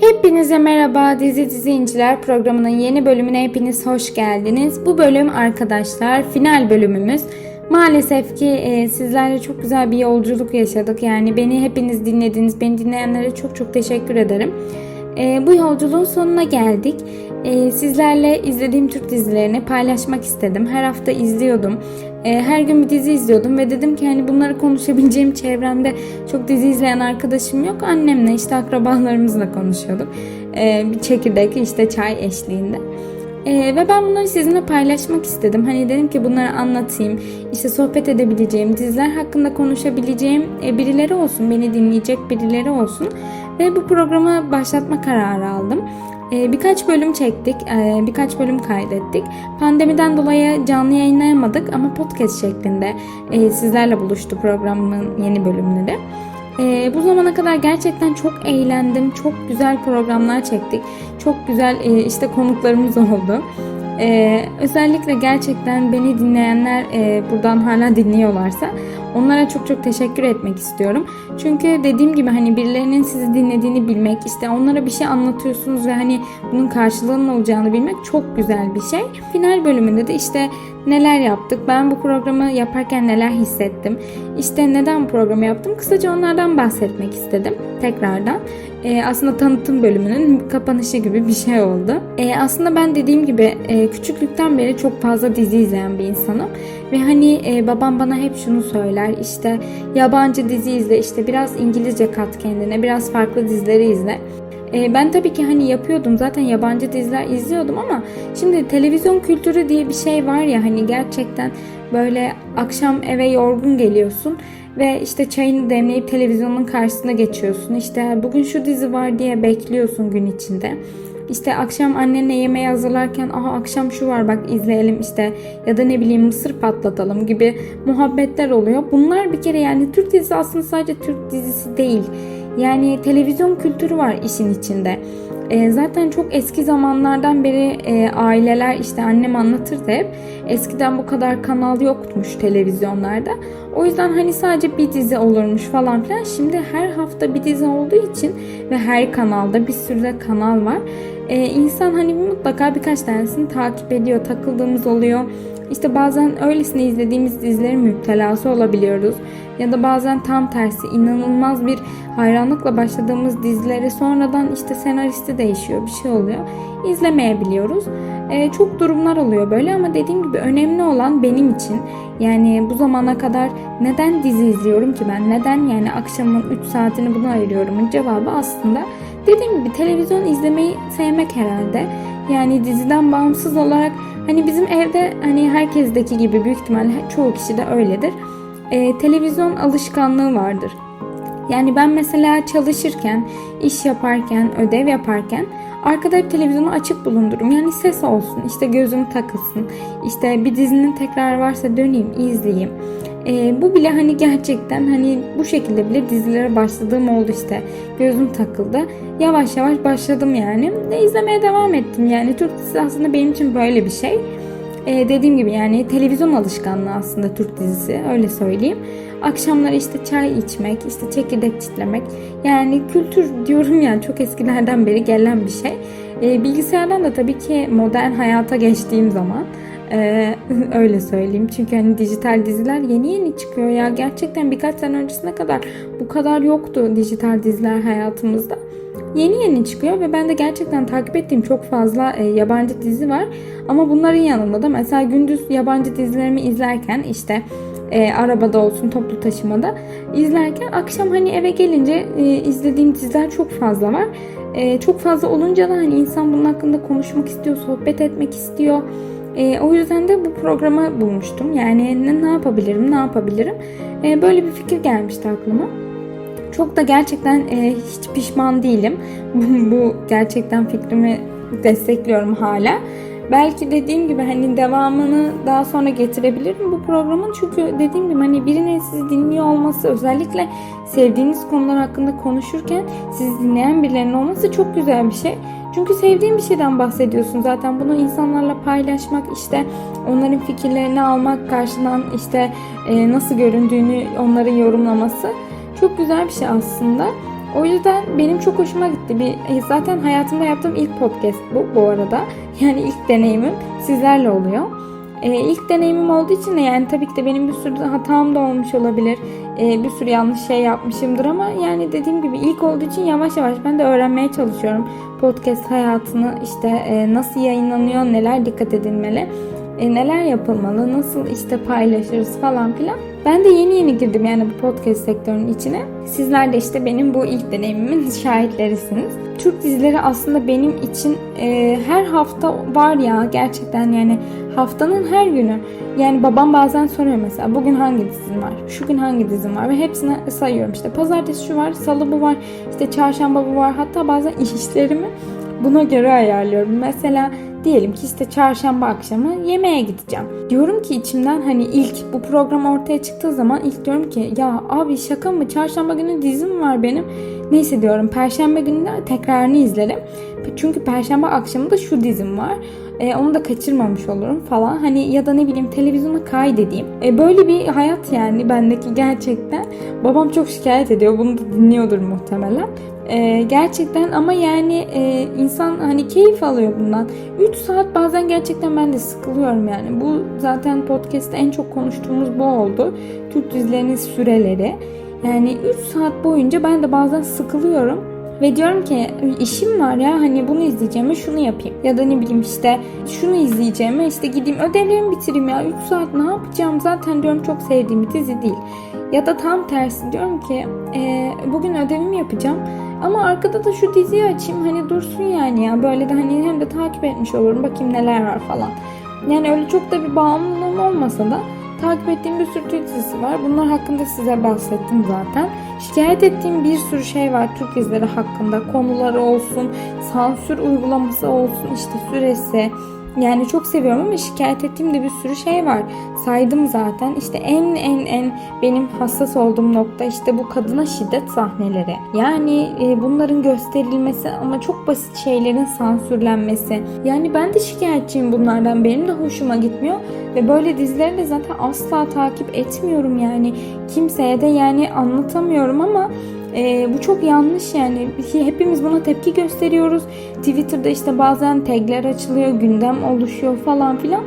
Hepinize merhaba Dizi Dizi İnciler programının yeni bölümüne hepiniz hoş geldiniz. Bu bölüm arkadaşlar final bölümümüz. Maalesef ki e, sizlerle çok güzel bir yolculuk yaşadık. Yani beni hepiniz dinlediniz. Beni dinleyenlere çok çok teşekkür ederim. E, bu yolculuğun sonuna geldik. E, sizlerle izlediğim Türk dizilerini paylaşmak istedim. Her hafta izliyordum. E, her gün bir dizi izliyordum ve dedim ki hani bunları konuşabileceğim çevremde çok dizi izleyen arkadaşım yok. Annemle işte akrabalarımızla konuşuyorduk. E, bir çekirdek işte çay eşliğinde. Ee, ve ben bunları sizinle paylaşmak istedim. Hani dedim ki bunları anlatayım. İşte sohbet edebileceğim, diziler hakkında konuşabileceğim e, birileri olsun. Beni dinleyecek birileri olsun. Ve bu programı başlatma kararı aldım. Ee, birkaç bölüm çektik, e, birkaç bölüm kaydettik. Pandemiden dolayı canlı yayınlayamadık ama podcast şeklinde e, sizlerle buluştu programın yeni bölümleri. Ee, bu zamana kadar gerçekten çok eğlendim. Çok güzel programlar çektik. Çok güzel işte konuklarımız oldu. Ee, özellikle gerçekten beni dinleyenler e, buradan hala dinliyorlarsa onlara çok çok teşekkür etmek istiyorum. Çünkü dediğim gibi hani birilerinin sizi dinlediğini bilmek, işte onlara bir şey anlatıyorsunuz ve hani bunun karşılığının olacağını bilmek çok güzel bir şey. Final bölümünde de işte neler yaptık, ben bu programı yaparken neler hissettim, işte neden bu programı yaptım, kısaca onlardan bahsetmek istedim tekrardan. Ee, aslında tanıtım bölümünün kapanışı gibi bir şey oldu. Ee, aslında ben dediğim gibi e, küçüklükten beri çok fazla dizi izleyen bir insanım. Ve hani e, babam bana hep şunu söyler işte yabancı dizi izle işte biraz İngilizce kat kendine biraz farklı dizileri izle. E, ben tabii ki hani yapıyordum zaten yabancı diziler izliyordum ama şimdi televizyon kültürü diye bir şey var ya hani gerçekten böyle akşam eve yorgun geliyorsun ve işte çayını demleyip televizyonun karşısına geçiyorsun. İşte bugün şu dizi var diye bekliyorsun gün içinde. İşte akşam annenle yemeği hazırlarken aha akşam şu var bak izleyelim işte ya da ne bileyim mısır patlatalım gibi muhabbetler oluyor. Bunlar bir kere yani Türk dizisi aslında sadece Türk dizisi değil. Yani televizyon kültürü var işin içinde. E, zaten çok eski zamanlardan beri e, aileler işte annem anlatırdı hep. Eskiden bu kadar kanal yokmuş televizyonlarda. O yüzden hani sadece bir dizi olurmuş falan filan. Şimdi her hafta bir dizi olduğu için ve her kanalda bir sürü de kanal var. E, insan hani mutlaka birkaç tanesini takip ediyor, takıldığımız oluyor. İşte bazen öylesine izlediğimiz dizilerin müptelası olabiliyoruz. Ya da bazen tam tersi inanılmaz bir hayranlıkla başladığımız dizilere sonradan işte senaristi değişiyor bir şey oluyor. İzlemeyebiliyoruz. Ee, çok durumlar oluyor böyle ama dediğim gibi önemli olan benim için yani bu zamana kadar neden dizi izliyorum ki ben? Neden yani akşamın 3 saatini buna ayırıyorumun cevabı aslında dediğim gibi televizyon izlemeyi sevmek herhalde. Yani diziden bağımsız olarak hani bizim evde hani herkesteki gibi büyük ihtimalle çoğu kişi de öyledir. Ee, televizyon alışkanlığı vardır. Yani ben mesela çalışırken, iş yaparken, ödev yaparken arkada hep televizyonu açık bulundururum. Yani ses olsun, işte gözüm takılsın, işte bir dizinin tekrar varsa döneyim, izleyeyim. E, bu bile hani gerçekten hani bu şekilde bile dizilere başladığım oldu işte. Gözüm takıldı. Yavaş yavaş başladım yani. Ve izlemeye devam ettim. Yani Türk dizisi aslında benim için böyle bir şey. E, dediğim gibi yani televizyon alışkanlığı aslında Türk dizisi öyle söyleyeyim. Akşamları işte çay içmek, işte çekirdek çitlemek. Yani kültür diyorum ya çok eskilerden beri gelen bir şey. E, bilgisayardan da tabii ki modern hayata geçtiğim zaman ee, öyle söyleyeyim. Çünkü hani dijital diziler yeni yeni çıkıyor ya. Gerçekten birkaç sene öncesine kadar bu kadar yoktu dijital diziler hayatımızda. Yeni yeni çıkıyor ve ben de gerçekten takip ettiğim çok fazla e, yabancı dizi var. Ama bunların yanında da mesela gündüz yabancı dizilerimi izlerken işte e, arabada olsun toplu taşımada izlerken akşam hani eve gelince e, izlediğim diziler çok fazla var. E, çok fazla olunca da hani insan bunun hakkında konuşmak istiyor, sohbet etmek istiyor. E, o yüzden de bu programı bulmuştum. Yani ne, ne yapabilirim, ne yapabilirim? E, böyle bir fikir gelmişti aklıma. Çok da gerçekten e, hiç pişman değilim. bu gerçekten fikrimi destekliyorum hala. Belki dediğim gibi hani devamını daha sonra getirebilirim bu programın. Çünkü dediğim gibi hani birinin sizi dinliyor olması özellikle sevdiğiniz konular hakkında konuşurken sizi dinleyen birilerinin olması çok güzel bir şey. Çünkü sevdiğin bir şeyden bahsediyorsun zaten. Bunu insanlarla paylaşmak işte onların fikirlerini almak karşıdan işte e, nasıl göründüğünü onların yorumlaması çok güzel bir şey aslında. O yüzden benim çok hoşuma gitti. Bir, e, zaten hayatımda yaptığım ilk podcast bu bu arada. Yani ilk deneyimim sizlerle oluyor. E, ilk deneyimim olduğu için de yani tabii ki de benim bir sürü hatam da olmuş olabilir. E, bir sürü yanlış şey yapmışımdır ama yani dediğim gibi ilk olduğu için yavaş yavaş ben de öğrenmeye çalışıyorum. Podcast hayatını işte e, nasıl yayınlanıyor, neler dikkat edilmeli, e, neler yapılmalı, nasıl işte paylaşırız falan filan. Ben de yeni yeni girdim yani bu podcast sektörünün içine. Sizler de işte benim bu ilk deneyimimin şahitlerisiniz. Türk dizileri aslında benim için e, her hafta var ya gerçekten yani haftanın her günü. Yani babam bazen soruyor mesela bugün hangi dizin var, şu gün hangi dizim var ve hepsini sayıyorum işte pazartesi şu var, salı bu var, işte çarşamba bu var hatta bazen işlerimi buna göre ayarlıyorum. Mesela diyelim ki işte çarşamba akşamı yemeğe gideceğim. Diyorum ki içimden hani ilk bu program ortaya çıktığı zaman ilk diyorum ki ya abi şaka mı çarşamba günü dizim var benim. Neyse diyorum perşembe günü de tekrarını izlerim. Çünkü perşembe akşamı da şu dizim var. E, onu da kaçırmamış olurum falan. Hani ya da ne bileyim televizyona kaydedeyim. E, böyle bir hayat yani bendeki gerçekten. Babam çok şikayet ediyor. Bunu da dinliyordur muhtemelen. E, gerçekten ama yani e, insan hani keyif alıyor bundan. 3 saat bazen gerçekten ben de sıkılıyorum yani. Bu zaten podcast'te en çok konuştuğumuz bu oldu. Türk dizilerinin süreleri. Yani 3 saat boyunca ben de bazen sıkılıyorum. Ve diyorum ki işim var ya hani bunu izleyeceğime şunu yapayım. Ya da ne bileyim işte şunu izleyeceğime işte gideyim ödevlerimi bitireyim ya 3 saat ne yapacağım zaten diyorum çok sevdiğim bir dizi değil. Ya da tam tersi diyorum ki e, bugün ödevimi yapacağım ama arkada da şu diziyi açayım hani dursun yani ya böyle de hani hem de takip etmiş olurum bakayım neler var falan. Yani öyle çok da bir bağımlılığım olmasa da takip ettiğim bir sürü Türk dizisi var. Bunlar hakkında size bahsettim zaten. Şikayet ettiğim bir sürü şey var Türk dizileri hakkında. Konuları olsun, sansür uygulaması olsun, işte süresi. Yani çok seviyorum ama şikayet ettiğim de bir sürü şey var. Saydım zaten. İşte en en en benim hassas olduğum nokta işte bu kadına şiddet sahneleri. Yani e, bunların gösterilmesi ama çok basit şeylerin sansürlenmesi. Yani ben de şikayetçiyim bunlardan. Benim de hoşuma gitmiyor. Ve böyle dizileri de zaten asla takip etmiyorum yani. Kimseye de yani anlatamıyorum ama e, bu çok yanlış yani. Hepimiz buna tepki gösteriyoruz. Twitter'da işte bazen tagler açılıyor, gündem oluşuyor falan filan.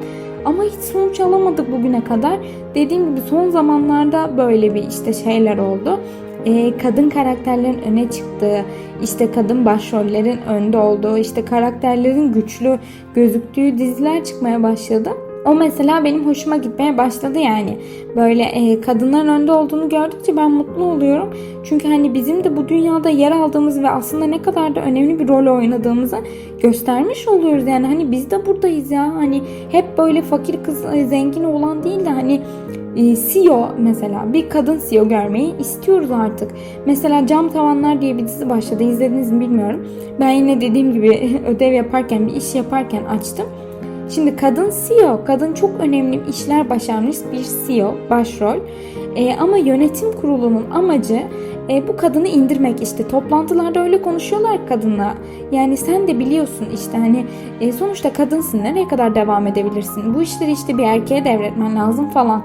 Ama hiç sonuç alamadık bugüne kadar. Dediğim gibi son zamanlarda böyle bir işte şeyler oldu. Ee, kadın karakterlerin öne çıktığı, işte kadın başrollerin önde olduğu, işte karakterlerin güçlü gözüktüğü diziler çıkmaya başladı. O mesela benim hoşuma gitmeye başladı yani. Böyle e, kadınların önde olduğunu gördükçe ben mutlu oluyorum. Çünkü hani bizim de bu dünyada yer aldığımız ve aslında ne kadar da önemli bir rol oynadığımızı göstermiş oluyoruz. Yani hani biz de buradayız ya. Hani hep böyle fakir kız e, zengin olan değil de hani e, CEO mesela bir kadın CEO görmeyi istiyoruz artık. Mesela Cam Tavanlar diye bir dizi başladı. İzlediniz mi bilmiyorum. Ben yine dediğim gibi ödev yaparken bir iş yaparken açtım. Şimdi kadın CEO, kadın çok önemli işler başarmış bir CEO, başrol. E, ama yönetim kurulunun amacı e, bu kadını indirmek işte toplantılarda öyle konuşuyorlar kadınla. Yani sen de biliyorsun işte hani e, sonuçta kadınsın nereye kadar devam edebilirsin? Bu işleri işte bir erkeğe devretmen lazım falan.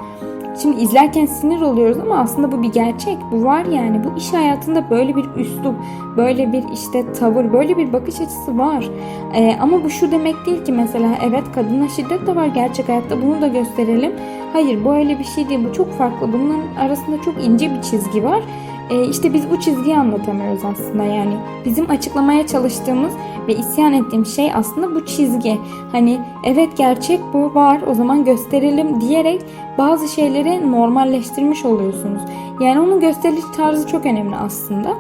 Şimdi izlerken sinir oluyoruz ama aslında bu bir gerçek. Bu var yani. Bu iş hayatında böyle bir üslup, böyle bir işte tavır, böyle bir bakış açısı var. Ee, ama bu şu demek değil ki mesela evet kadına şiddet de var gerçek hayatta bunu da gösterelim. Hayır bu öyle bir şey değil. Bu çok farklı. Bunların arasında çok ince bir çizgi var. Ee, işte biz bu çizgiyi anlatamıyoruz aslında yani. Bizim açıklamaya çalıştığımız ve isyan ettiğim şey aslında bu çizgi. Hani evet gerçek bu var o zaman gösterelim diyerek bazı şeyleri normalleştirmiş oluyorsunuz. Yani onun gösteriş tarzı çok önemli aslında.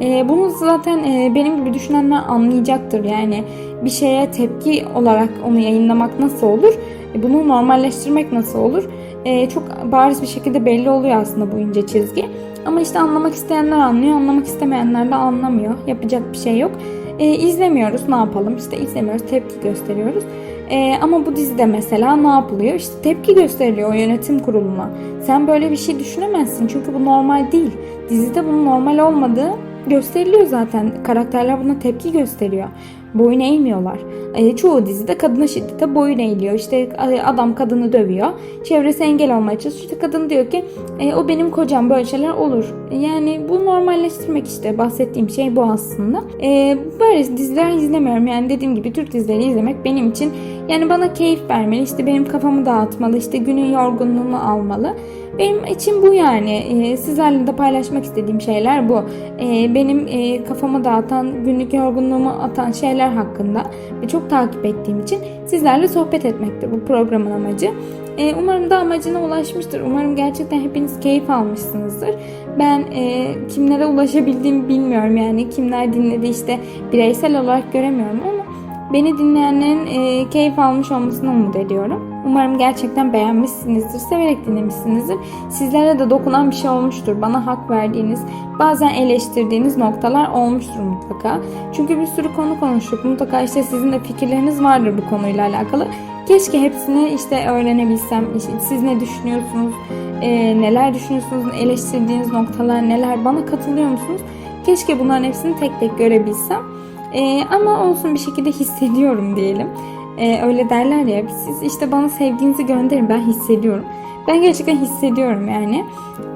Ee, bunu zaten e, benim gibi düşünenler anlayacaktır. Yani bir şeye tepki olarak onu yayınlamak nasıl olur? E, bunu normalleştirmek nasıl olur? E, çok bariz bir şekilde belli oluyor aslında bu ince çizgi. Ama işte anlamak isteyenler anlıyor, anlamak istemeyenler de anlamıyor. Yapacak bir şey yok. E, izlemiyoruz, ne yapalım? İşte izlemiyoruz, tepki gösteriyoruz. E, ama bu dizide mesela ne yapılıyor? İşte tepki gösteriliyor o yönetim kuruluna. Sen böyle bir şey düşünemezsin çünkü bu normal değil. Dizide bunun normal olmadığı gösteriliyor zaten. Karakterler buna tepki gösteriyor. Boyun eğmiyorlar. E, çoğu dizide kadına şiddete boyun eğiliyor. İşte e, adam kadını dövüyor. Çevresi engel olmaya çalışıyor. İşte kadın diyor ki e, o benim kocam böyle şeyler olur. Yani bu normalleştirmek işte bahsettiğim şey bu aslında. E, böyle diziler izlemiyorum. Yani dediğim gibi Türk dizileri izlemek benim için yani bana keyif vermeli. İşte benim kafamı dağıtmalı. işte günün yorgunluğunu almalı. Benim için bu yani. E, sizlerle de paylaşmak istediğim şeyler bu. E, benim e, kafamı dağıtan, günlük yorgunluğumu atan şeyler hakkında ve çok takip ettiğim için sizlerle sohbet etmektir bu programın amacı. E, umarım da amacına ulaşmıştır. Umarım gerçekten hepiniz keyif almışsınızdır. Ben e, kimlere ulaşabildiğimi bilmiyorum yani kimler dinledi işte bireysel olarak göremiyorum ama Beni dinleyenlerin e, keyif almış olmasını umut ediyorum. Umarım gerçekten beğenmişsinizdir, severek dinlemişsinizdir. Sizlere de dokunan bir şey olmuştur. Bana hak verdiğiniz, bazen eleştirdiğiniz noktalar olmuştur mutlaka. Çünkü bir sürü konu konuştuk. Mutlaka işte sizin de fikirleriniz vardır bu konuyla alakalı. Keşke hepsini işte öğrenebilsem. Siz ne düşünüyorsunuz, e, neler düşünüyorsunuz, eleştirdiğiniz noktalar neler, bana katılıyor musunuz? Keşke bunların hepsini tek tek görebilsem. Ee, ama olsun bir şekilde hissediyorum diyelim. Ee, öyle derler ya siz işte bana sevginizi gönderin ben hissediyorum. Ben gerçekten hissediyorum yani.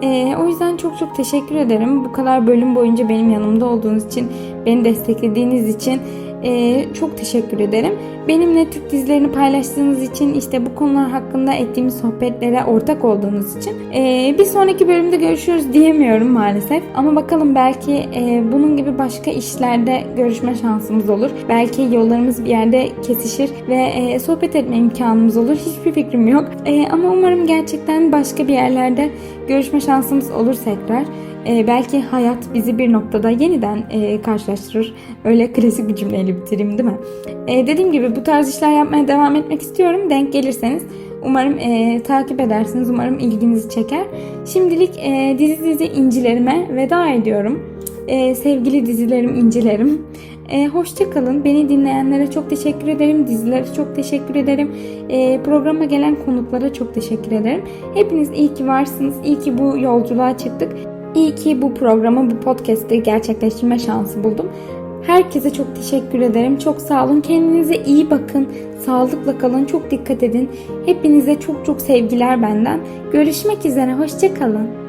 Ee, o yüzden çok çok teşekkür ederim. Bu kadar bölüm boyunca benim yanımda olduğunuz için, beni desteklediğiniz için ee, çok teşekkür ederim. Benimle Türk dizilerini paylaştığınız için, işte bu konular hakkında ettiğimiz sohbetlere ortak olduğunuz için. Ee, bir sonraki bölümde görüşürüz diyemiyorum maalesef. Ama bakalım belki e, bunun gibi başka işlerde görüşme şansımız olur. Belki yollarımız bir yerde kesişir ve e, sohbet etme imkanımız olur. Hiçbir fikrim yok. E, ama umarım gerçekten başka bir yerlerde görüşme şansımız olur tekrar. E, belki hayat bizi bir noktada yeniden e, karşılaştırır. Öyle klasik bir cümleyle bitireyim değil mi? E, dediğim gibi bu tarz işler yapmaya devam etmek istiyorum. Denk gelirseniz umarım e, takip edersiniz. Umarım ilginizi çeker. Şimdilik e, dizi dizi incilerime veda ediyorum. E, sevgili dizilerim, incilerim. E, hoşça kalın. Beni dinleyenlere çok teşekkür ederim. Dizilere çok teşekkür ederim. E, programa gelen konuklara çok teşekkür ederim. Hepiniz iyi ki varsınız. İyi ki bu yolculuğa çıktık. İyi ki bu programı, bu podcast'i gerçekleştirme şansı buldum. Herkese çok teşekkür ederim. Çok sağ olun. Kendinize iyi bakın. Sağlıkla kalın. Çok dikkat edin. Hepinize çok çok sevgiler benden. Görüşmek üzere. Hoşça kalın.